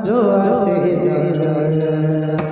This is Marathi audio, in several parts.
जो असे जाता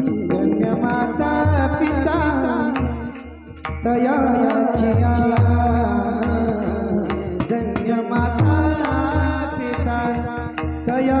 धन्य माता पिता तयाची धन्य माता पिता दया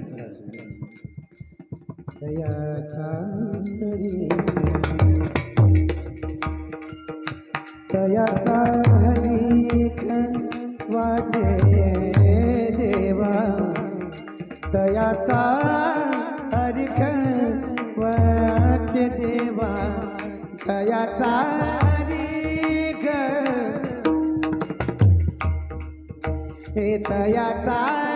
हरिक तयाचा हरीख वाटे देवा. तयाचा हरिक वाटे देवा. तयाचा हरिक हे तयाचा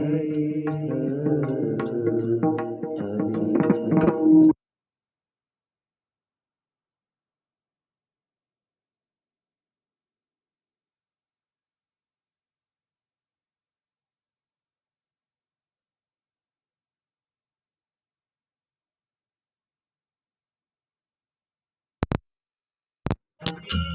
Thank okay. you.